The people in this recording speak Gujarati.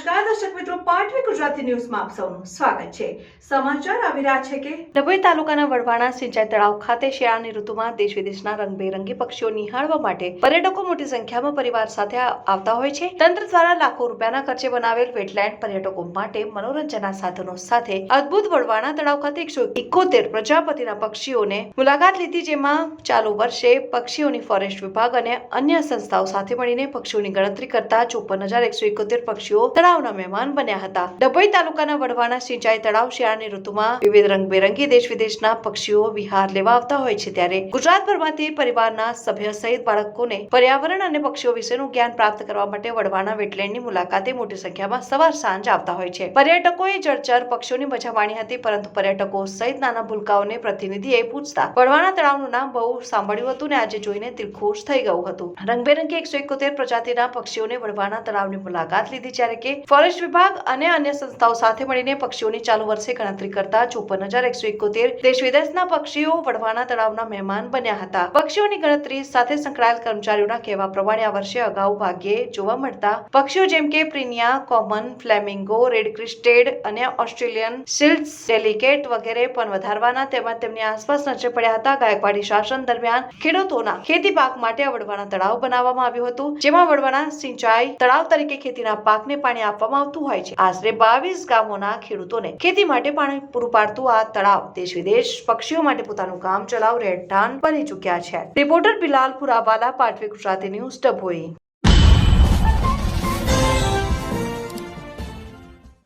નમસ્કાર, દર્શક મિત્રો, પાટવી ગુજરાતી ન્યૂઝમાં આપ સૌનું સ્વાગત છે. સમાચાર આવી રહ્યા છે કે ડભોઈ તાલુકાના વડવાણા સિંચાઈ તળાવ ખાતે શિયાળાની ઋતુમાં દેશ વિદેશના રંગબેરંગી પક્ષીઓ નિહાળવા માટે પર્યટકો મોટી સંખ્યામાં પરિવાર સાથે આવતા હોય છે. તંત્ર દ્વારા લાખો રૂપિયાના ખર્ચે બનાવેલ વેટલેન્ડ પર્યટકો માટે મનોરંજનના સાધનો સાથે અદ્ભુત વડવાણા તળાવ ખાતે એકસો ઇકોતેર પ્રજાપતિના પક્ષીઓને મુલાકાત લીધી, જેમાં ચાલુ વર્ષે પક્ષીઓની ફોરેસ્ટ વિભાગ અને અન્ય સંસ્થાઓ સાથે મળીને પક્ષીઓની ગણતરી કરતા ચોપન હજાર એકસો ઇકોતેર પક્ષીઓ તળાવના મહેમાન બન્યા હતા. ડભોઈ તાલુકાના વડવાના સિંચાઈ તળાવ શિયાળાની ઋતુમાં વિવિધ રંગબેરંગી દેશ વિદેશના પક્ષીઓ વિહાર લેવા આવતા હોય છે ત્યારે ગુજરાતભરમાંથી પરિવારના સભ્ય સહિત બાળકોને પર્યાવરણ અને પક્ષીઓ વિશેનું જ્ઞાન પ્રાપ્ત કરવા માટે વડવાના વેટલેન્ડની મુલાકાતે મોટી સંખ્યામાં સવાર સાંજ આવતા હોય છે. પર્યટકોએ જળચર પક્ષીઓની મજા માણી હતી, પરંતુ પર્યટકો સહિત નાના ભૂલકાઓને પ્રતિનિધિએ પૂછતા વડવાના તળાવનું નામ બહુ સાંભળ્યું હતું ને આજે જોઈને દિલખુશ થઈ ગયું હતું. રંગબેરંગી એકસો એકોતેર પ્રજાતિના પક્ષીઓને વડવાના તળાવની મુલાકાત લીધી જ્યારે કે ફોરેસ્ટ વિભાગ અને અન્ય સંસ્થાઓ સાથે મળીને પક્ષીઓની ચાલુ વર્ષે ગણતરી કરતા ચોપન હજાર એકસો એકોતેર દેશ વિદેશના પક્ષીઓ વડવાના તળાવના મહેમાન બન્યા હતા. પક્ષીઓની ગણતરી સાથે સંકળાયેલ કર્મચારીઓના કહેવા પ્રમાણે આ વર્ષે અગાઉ ભાગ્યે જોવા મળતા પક્ષીઓ જેમ કે prinia, common, flamingo, red crested અને ઓસ્ટ્રેલિયન સિલ્સ ડેલિકેટ વગેરે પણ વધારવાના તેમજ તેમની આસપાસ નજરે પડ્યા હતા. ગાયકવાડી શાસન દરમિયાન ખેડૂતોના ખેતી પાક માટે વડવાના તળાવ બનાવવામાં આવ્યું હતું, જેમાં વડવાના સિંચાઈ તળાવ તરીકે ખેતીના પાકને પાણી આપવામાં આવતું હોય છે. આશરે બાવીસ ગામોના ખેડૂતોને ખેતી માટે પાણી પૂરું પાડતું આ તળાવ દેશ વિદેશ પક્ષીઓ માટે પોતાનું કામ ચલાવ રહેઠાણ બની ચૂક્યા છે. Reporter Bilal Purawala Patvi Gujarati news, Dabhoi.